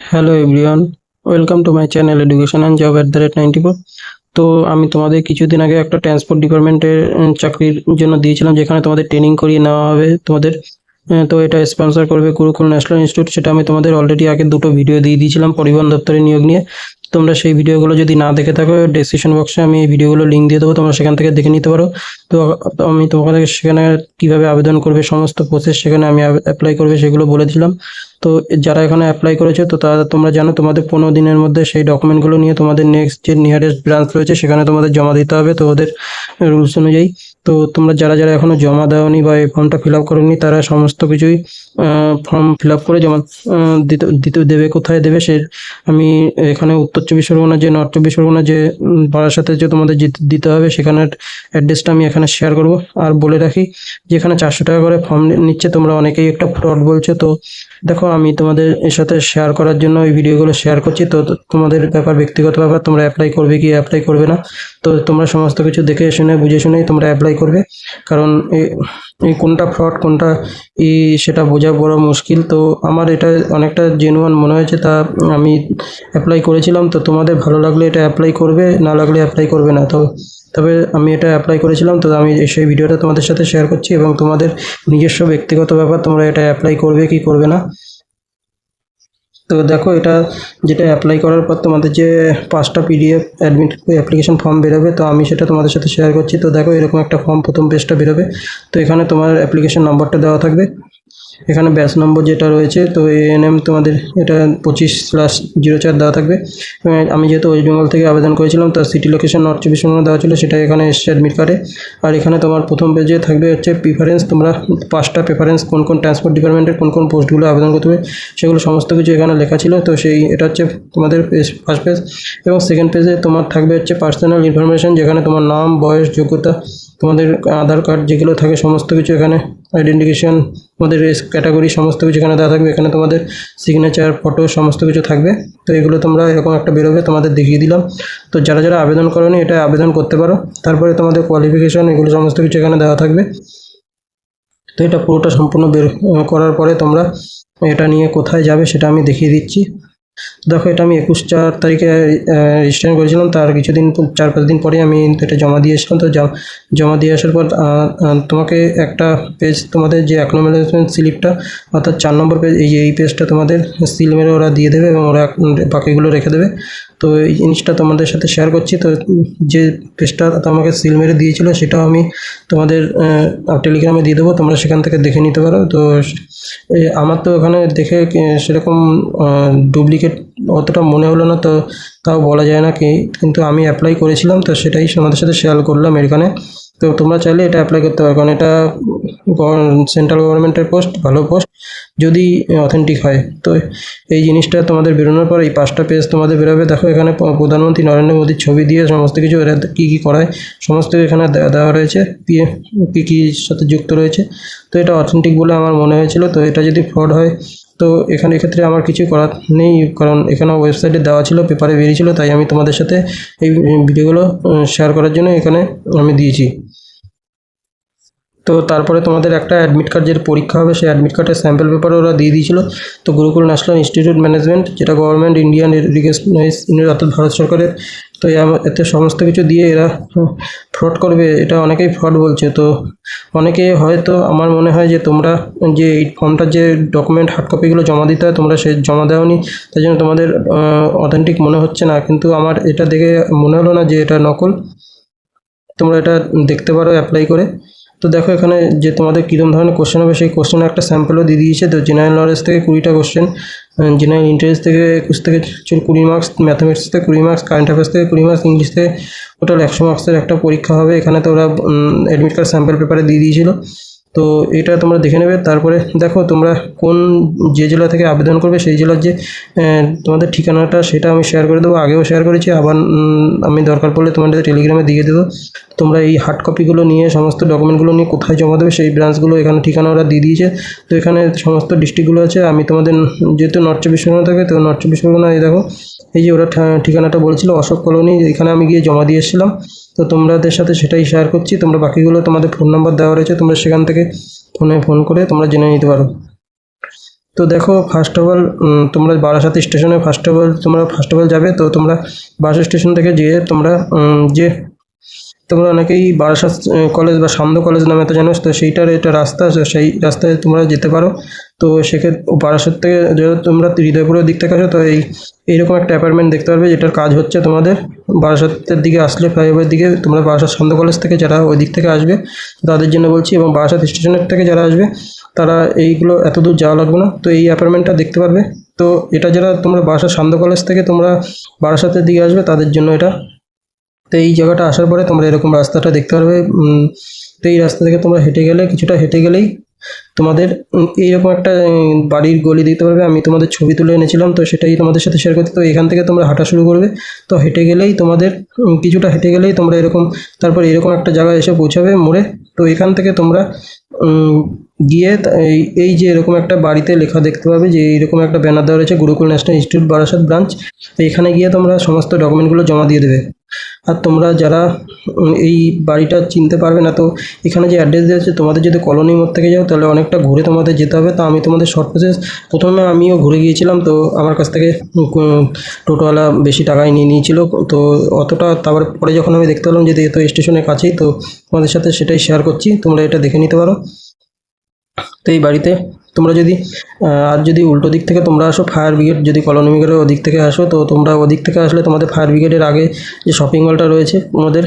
Hello everyone welcome to my channel education and job at the rate ninety four তো আমি তোমাদের কিছুদিন আগে একটা ট্রান্সপোর্ট ডিপার্টমেন্টের চাকরির জন্য দিয়েছিলাম, যেখানে তোমাদের ট্রেনিং করিয়ে নেওয়া হবে তোমাদের। তো এটা স্পন্সর করবে গুরুকুল ন্যাশনাল ইনস্টিটিউট, সেটা আমি তোমাদের অলরেডি আগে দুটো ভিডিও দিয়ে দিয়েছিলাম, পরিবহন দপ্তরে নিয়োগ নিয়ে। তোমরা সেই ভিডিওগুলো যদি না দেখে থাকো ডেসক্রিপশন বক্সে আমি এই ভিডিওগুলো লিঙ্ক দিয়ে দেবো, তোমরা সেখান থেকে দেখে নিতে পারো। তো তো আমি তোমাদের সেখানে কীভাবে আবেদন করবে, সমস্ত প্রসেস সেখানে আমি অ্যাপ্লাই করবে, সেগুলো বলে দিলাম। তো যারা এখানে অ্যাপ্লাই করেছে, তো তারা তোমরা জানো, তোমাদের পনেরো দিনের মধ্যে সেই ডকুমেন্টগুলো নিয়ে তোমাদের নেক্সট যে নিয়ারেস্ট ব্রাঞ্চ রয়েছে, সেখানে তোমাদের জমা দিতে হবে। তো ওদের রুলস অনুযায়ী তো তোমরা যারা যারা এখনও জমা দেওনি বা এই ফর্মটা ফিল আপ করোনি, তারা সমস্ত কিছুই ফর্ম ফিল আপ করে জমা দিতে দিতে দেবে, কোথায় দেবে সে আমি এখানে উত্তর চব্বিশ পরগনা যে নর্থ চব্বিশ পরগনা যে পাড়ার সাথে যে তোমাদের দিতে হবে, সেখানের অ্যাড্রেসটা আমি এখানে শেয়ার করব। আর বলে রাখি যে এখানে চারশো টাকা করে ফর্ম নিচ্ছে, তোমরা অনেকেই একটা ফ্রড বলছো। তো দেখো, আমি তোমাদের এর সাথে শেয়ার করার জন্য এই ভিডিওগুলো শেয়ার করছি। তো তোমাদের ব্যাপার, ব্যক্তিগত ব্যাপার, তোমরা অ্যাপ্লাই করবে কি অ্যাপ্লাই করবে না। তো তোমরা সমস্ত কিছু দেখে শুনে, বুঝে শুনেই তোমরা অ্যাপ্লাই করবে। কারণ এই কোনটা ফ্রড কোনটা ই, সেটা বোঝা বড় মুশকিল। তো আমার এটা অনেকটা জেনুয়ান মনে হয়েছে, তা আমি অ্যাপ্লাই করেছিলাম। তো তোমাদের ভালো লাগলে এটা অ্যাপ্লাই করবে, না লাগলে অ্যাপ্লাই করবে না। তো তবে আমি এটা অ্যাপ্লাই করেছিলাম, তো আমি সেই ভিডিওটা তোমাদের সাথে শেয়ার করছি এবং তোমাদের নিজস্ব ব্যক্তিগত ব্যাপার, তোমরা এটা অ্যাপ্লাই করবে কি করবে না। তো দেখো এটা যেটা অ্যাপ্লাই করার পর তোমাদের যে পাঁচটা পিডিএফ অ্যাডমিট অ্যাপ্লিকেশন ফর্ম বেরোবে, তো আমি সেটা তোমাদের সাথে শেয়ার করছি। তো দেখো এরকম একটা ফর্ম প্রথম পেজটা বেরোবে। তো এখানে তোমার অ্যাপ্লিকেশন নাম্বারটা দেওয়া থাকবে। এখানে ব্যাচ নম্বর যেটা রয়েছে, তো এএনএম তোমাদের এটা পঁচিশ স্ল্যাশ জিরো চার দেওয়া থাকবে। আমি যেহেতু ওয়েস্ট বেঙ্গল থেকে আবেদন করেছিলাম, তার সিটি লোকেশন নর্থ চব্বিশ পরগনা দেওয়া ছিল, সেটা এখানে এসছে অ্যাডমিট কার্ডে আর এখানে তোমার প্রথম পেজে থাকবে হচ্ছে প্রিফারেন্স তোমরা পাঁচটা প্রেফারেন্স কোন কোন ট্রান্সপোর্ট ডিপার্টমেন্টের কোন কোন পোস্টগুলো আবেদন করতে হবে, সেগুলো সমস্ত কিছু এখানে লেখা ছিল, তো সেই, এটা হচ্ছে তোমাদের পেজ ফার্স্ট পেজ এবং সেকেন্ড পেজে তোমার থাকবে হচ্ছে পার্সোনাল ইনফরমেশন যেখানে তোমার নাম, বয়স, যোগ্যতা, তোমাদের আধার কার্ড যেগুলো থাকে, সমস্ত কিছু এখানে আইডেন্টিফিকেশন তোমাদের ক্যাটাগরি সমস্ত কিছু এখানে দেওয়া থাকবে। এখানে তোমাদের সিগনেচার ফটো সমস্ত কিছু থাকবে। তো এগুলো তোমরা এরকম একটা বেরোবে, তোমাদের দেখিয়ে দিলাম। তো যারা যারা আবেদন করোনি, এটা আবেদন করতে পারো। তারপরে তোমাদের কোয়ালিফিকেশন এগুলো সমস্ত কিছু এখানে দেওয়া থাকবে। তো এটা পুরোটা সম্পূর্ণ বের, করার পরে তোমরা এটা নিয়ে কোথায় যাবে সেটা আমি দেখিয়ে দিচ্ছি। দেখো, এটা আমি একুশ চার তারিখে রেজিস্ট্রেশন করেছিলাম। তার কিছুদিন, চার পাঁচ দিন পরে আমি এটা জমা দিয়ে এসেছিলাম। তো জম- দিয়ে আসার পর তোমাকে একটা পেজ তোমাদের যে অ্যাকনোমেজমেন্ট স্লিপটা অর্থাৎ চার নম্বর পেজ এই এই পেজটা তোমাদের সিল মেরে ওরা দিয়ে দেবে এবং ওরা বাকিগুলো রেখে দেবে। তো এই জিনিসটা তোমাদের সাথে শেয়ার করছি। তো যে পেজটা তোমাকে সিল মেরে দিয়েছিল, সেটাও আমি তোমাদের টেলিগ্রামে দিয়ে দেবো। তোমরা সেখান থেকে দেখে নিতে পারো। তো আমার তো ওখানে দেখে সেরকম ডুপ্লিকেট অতটা মনে হলো না, তো তাও বলা যায় না কি, কিন্তু আমি অ্যাপ্লাই করেছিলাম, তো সেটাই তোমাদের সাথে শেয়ার করলাম এখানে। তো তোমরা চাইলে এটা অ্যাপ্লাই করতে পারো, কারণ এটা সেন্ট্রাল গভর্নমেন্টের পোস্ট ভালো পোস্ট যদি অথেন্টিক হয়। তো এই জিনিসটা তোমাদের বেরোনোর পর এই পাঁচটা পেজ তোমাদের বেরোবে। দেখো এখানে প্রধানমন্ত্রী নরেন্দ্র মোদীর ছবি দিয়ে সমস্ত কিছু এরা কী কী করায়, সমস্ত এখানে দেওয়া রয়েছে কী কী সাথে যুক্ত রয়েছে। তো এটা অথেন্টিক বলে আমার মনে হয়েছিল, তো এটা যদি ফ্রড হয় তো এখানে এক্ষেত্রে আমার কিছু করার নেই, কারণ এখানে ওয়েবসাইটে দেওয়া ছিল পেপারে বেরিয়েছিল, তাই আমি তোমাদের সাথে এই ভিডিওগুলো শেয়ার করার জন্য এখানে আমি দিয়েছি। তো তারপরে তোমাদের একটা অ্যাডমিট কার্ড যেটা পরীক্ষা হবে, সেই অ্যাডমিট কার্ডের স্যাম্পল পেপার ওরা দিয়ে দিয়েছিল। তো গুরুকুল ন্যাশনাল ইনস্টিটিউট ম্যানেজমেন্ট যেটা গভর্নমেন্ট ইন্ডিয়ান এডুকেশন অর্থাৎ ভারত সরকারের তো এতে সমস্ত কিছু দিয়ে এরা ফ্রড করবে, এটা অনেকেই ফ্রড বলছে। তো অনেকে হয়তো আমার মনে হয় যে তোমরা যে এই ফর্মটার যে ডকুমেন্ট হার্ড কপিগুলো জমা দিতে হয়, তোমরা সে জমা দেওনি তাই জন্য তোমাদের অথেন্টিক মনে হচ্ছে না। কিন্তু আমার এটা দেখে মনে হলো না যে এটা নকল। তোমরা এটা দেখতে পারো অ্যাপ্লাই করে। তো দেখো এখানে যে তোমাদের কীরকম ধরনের কোশ্চেন হবে, সেই কোশ্চেনের একটা স্যাম্পলও দিয়ে দিয়েছে। তো জেনারেল নলেজ থেকে কুড়িটা কোশ্চেন জেনারেল ইন্টারেস্ট থেকে একুশ থেকে কুড়ি মার্কস ম্যাথামেটিক্স থেকে কুড়ি মার্কস কারেন্ট অ্যাফেয়ার্স থেকে কুড়ি মার্কস ইংলিশ থেকে টোটাল একশো মার্কসের একটা পরীক্ষা হবে। এখানে তো ওরা অ্যাডমিট কার্ড স্যাম্পল পেপারে দিয়ে দিয়েছিল। তো এটা তোমরা দেখে নেবে। তারপরে দেখো তোমরা কোন যে জেলা থেকে আবেদন করবে, সেই জেলার যে তোমাদের ঠিকানাটা সেটা আমি শেয়ার করে দেবো। আগেও শেয়ার করেছি, আবার আমি দরকার পড়লে তোমাদের টেলিগ্রামে দিয়ে দেবো। তোমরা এই হার্ড কপিগুলো নিয়ে, সমস্ত ডকুমেন্টগুলো নিয়ে কোথায় জমা দেবে, সেই ব্রাঞ্চগুলো এখানে ঠিকানা ওরা দিয়ে দিয়েছে। তো এখানে সমস্ত ডিস্ট্রিক্টগুলো আছে। আমি তোমাদের, যেহেতু নর্থ চব্বিশ পরগনা থাকে, তো নর্থ চব্বিশ পরগনা এই দেখো, এই যে ওরা ঠিকানাটা বলছিল, অশোক কলোনি, এখানে আমি গিয়ে জমা দিয়ে এসেছিলাম। তো তোমাদের সাথে সেটাই শেয়ার করছি। তোমরা বাকিগুলো তোমাদের ফোন নাম্বার দেওয়া রয়েছে, তোমরা সেখান থেকে ফোনে ফোন করে তোমরা জেনে নিতে পারো। তো দেখো ফার্স্ট অফ অল তোমরা বারাসাত স্টেশনে ফার্স্ট অফ অল তোমরা ফার্স্ট অফ অল যাবে, তো তোমরা বাস স্টেশন থেকে যেয়ে তোমরা যে তোমরা অনেকেই বারাসাত কলেজ বা সান্ধ্য কলেজ নামে তো জানো তো সেইটার এটা রাস্তা আছে, সেই রাস্তায় তোমরা যেতে পারো। তো সেক্ষেত্রে বারাসাত থেকে যদি তোমরা হৃদয়পুরের দিক থেকে আসো তো এই এইরকম একটা অ্যাপার্টমেন্ট দেখতে পারবে যেটার কাজ হচ্ছে তোমাদের বারাসাতের দিকে আসলে ফ্লাইওভারের দিকে তোমরা বারাসাত সান্ধ্য কলেজ থেকে যারা ওই দিক থেকে আসবে তাদের জন্য বলছি এবং বারাসাত স্টেশনের থেকে যারা আসবে তারা এইগুলো এত দূর যাওয়া লাগবে না। তো এই অ্যাপার্টমেন্টটা দেখতে পারবে। তো এটা যারা তোমরা বারাসাত সান্ধ্য কলেজ থেকে তোমরা বারাসাতের দিকে আসবে তাদের জন্য এটা তো এই জায়গাটা আসার পরে তোমরা এরকম রাস্তাটা দেখতে পারবে। তো এই রাস্তা থেকে তোমরা হেঁটে গেলে, কিছুটা হেঁটে গেলেই তোমাদের এইরকম একটা বাড়ির গলি দেখতে পারবে। আমি তোমাদের ছবি তুলে এনেছিলাম, তো সেটাই তোমাদের সাথে শেয়ার করতে। তো এখান থেকে তোমরা হাঁটা শুরু করবে। তো হেঁটে গেলেই তোমাদের কিছুটা হেঁটে গেলেই তোমরা এরকম, তারপর এরকম একটা জায়গায় এসে পৌঁছাবে মোড়ে। তো এখান থেকে তোমরা গিয়ে এই এই যে এরকম একটা বাড়িতে লেখা দেখতে পাবে যে এইরকম একটা ব্যানার দেওয়া রয়েছে, Gurukul national institute Barasat branch. তো এখানে গিয়ে তোমরা সমস্ত ডকুমেন্টগুলো জমা দিয়ে দেবে। আর তোমরা যারা এই বাড়িটা চিনতে পারবে না, তো এখানে যে অ্যাড্রেস দেওয়া আছে, তোমাদের যদি কলোনি মোড় থেকে যাও, তাহলে অনেকটা ঘুরে তোমাদের যেতে হবে। তো আমি তোমাদের শর্ট প্রসেস প্রথমে আমিও ঘুরে গিয়েছিলাম, তো আমার কাছ থেকে টোটোওয়ালা বেশি টাকায় নিয়ে নিয়েছিল। তো অতটা তারপর পরে যখন আমি দেখতে পেলাম যে তো স্টেশনের কাছেই, তো তোমাদের সাথে সেটাই শেয়ার করছি, তোমরা এটা দেখে নিতে পারো। তো এই বাড়িতে তোমরা যদি আর যদি উল্টো দিক থেকে তোমরা আসো ফায়ার ব্রিগেড যদি কলোনি ব্রিগেডের ওদিক থেকে আসো, তো তোমরা ওদিক থেকে আসলে তোমাদের ফায়ার ব্রিগেডের আগে যে শপিং মলটা রয়েছে তোমাদের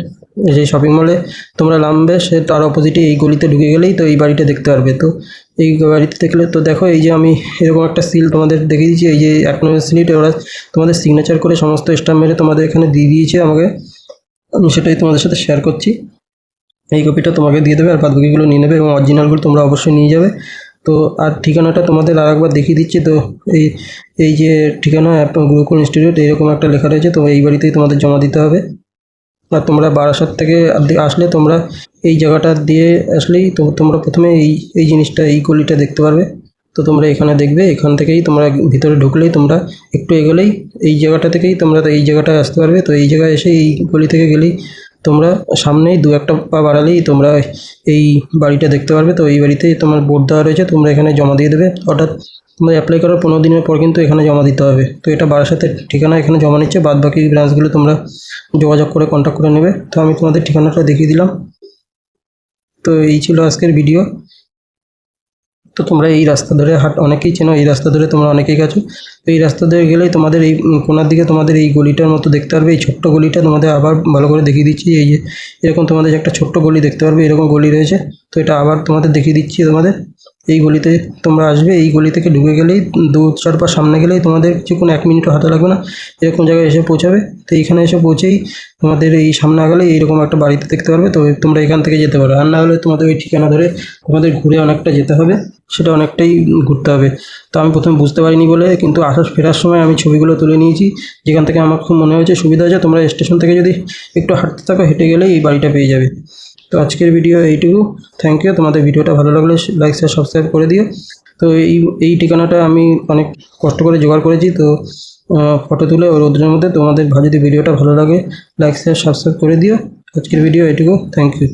সেই শপিং মলে তোমরা নামবে, সে তার অপোজিটে এই গলিতে ঢুকে গেলেই তো এই বাড়িটা দেখতে পারবে। তো এই বাড়িতে দেখলে তো দেখো, এই যে আমি এরকম একটা সিল তোমাদের দেখিয়ে দিচ্ছি, এই যে এক নম্বর সিলিট ওরা তোমাদের সিগনেচার করে সমস্ত স্টাম্প মেরে তোমাদের এখানে দিয়ে দিয়েছে আমাকে। আমি সেটাই তোমাদের সাথে শেয়ার করছি। এই কপিটা তোমাকে দিয়ে দেবে, আর বাদ বাকিগুলো নিয়ে নেবে এবং অরিজিনালগুলো তোমরা অবশ্যই নিয়ে যাবে। তো আর ঠিকানাটা তোমাদের আর একবার দেখিয়ে দিচ্ছি। তো এই এই যে ঠিকানা গুরুকুল ইনস্টিটিউট এইরকম একটা লেখা রয়েছে, তো এই বাড়িতেই তোমাদের জমা দিতে হবে। আর তোমরা বারাসাত থেকে আসলে তোমরা এই জায়গাটা দিয়ে আসলেই তো তোমরা প্রথমে এই এই জিনিসটা, এই গলিটা দেখতে পারবে। তো তোমরা এখানে দেখবে, এখান থেকেই তোমরা ভিতরে ঢুকলেই তোমরা একটু এগোলেই এই জায়গাটা থেকেই তোমরা এই জায়গাটায় আসতে পারবে। তো এই জায়গায় এসে এই গলি থেকে গেলেই তোমরা সামনেই দু একটা পা বাড়ালেই তোমরা এই বাড়িটা দেখতে পারবে। তো এই বাড়িতে তোমার বোর্ড দেওয়া রয়েছে, তোমরা এখানে জমা দিয়ে দেবে। অর্থাৎ তোমরা অ্যাপ্লাই করার পনেরো দিনের পর কিন্তু এখানে জমা দিতে হবে। তো এটা বারাসাতের ঠিকানা, এখানে জমা নিচ্ছে। বাদ বাকি ব্রাঞ্চগুলো তোমরা যোগাযোগ করে কন্ট্যাক্ট করে নেবে। তো আমি তোমাদের ঠিকানাটা দেখিয়ে দিলাম। তো এই ছিল আজকের ভিডিও তো তোমরা এই রাস্তা ধরে হাট, অনেকেই চেনো এই রাস্তা ধরে তোমরা অনেকেই গেছো। তো এই রাস্তা ধরে গেলেই তোমাদের এই কোনার দিকে তোমাদের এই গলিটার মতো দেখতে পারবে, এই ছোট্ট গলিটা তোমাদের আবার ভালো করে দেখিয়ে দিচ্ছি। এই যে, এরকম তোমাদের একটা ছোট্ট গলি দেখতে পারবে, এরকম গলি রয়েছে। তো এটা আবার তোমাদের দেখিয়ে দিচ্ছি তোমাদের। এই গলিতে তোমরা আসবে, এই গলি থেকে ঢুকে গেলেই দু চার পা সামনে গেলেই তোমাদের কোনো এক মিনিটও হাতে লাগবে না। এরকম জায়গায় এসে পৌঁছাবে। তো এইখানে এসে পৌঁছেই তোমাদের এই সামনে আগালে এইরকম একটা বাড়িতে দেখতে পারবে। তো তোমরা এখান থেকে যেতে পারো। আর না হলে তোমাদের ওই ঠিকানা ধরে তোমাদের ঘুরে অনেকটা যেতে হবে। সেটা অনেকটাই ঘুরতে হবে। তো আমি প্রথমে বুঝতে পারিনি বলে, কিন্তু আসার, ফেরার সময় আমি ছবিগুলো তুলে নিয়েছি। যেখান থেকে আমার খুব মনে হয়েছে সুবিধা হয়েছে, তোমরা স্টেশন থেকে যদি একটু হাঁটতে থাকো, হেঁটে গেলেই এই বাড়িটা পেয়ে যাবে। তো আজকের ভিডিও এইটুকু। থ্যাংক ইউ তোমাদের ভিডিওটা ভালো লাগলে লাইক শেয়ার সাবস্ক্রাইব করে দিও। তো এই এই ঠিকানাটা আমি অনেক কষ্ট করে জোগাড় করেছি। তো ফটো তুলে রোদ্রের মধ্যে তোমাদের যদি ভিডিওটা ভালো লাগে লাইক শেয়ার সাবস্ক্রাইব করে দিও। আজকের ভিডিও এইটুকু। Thank you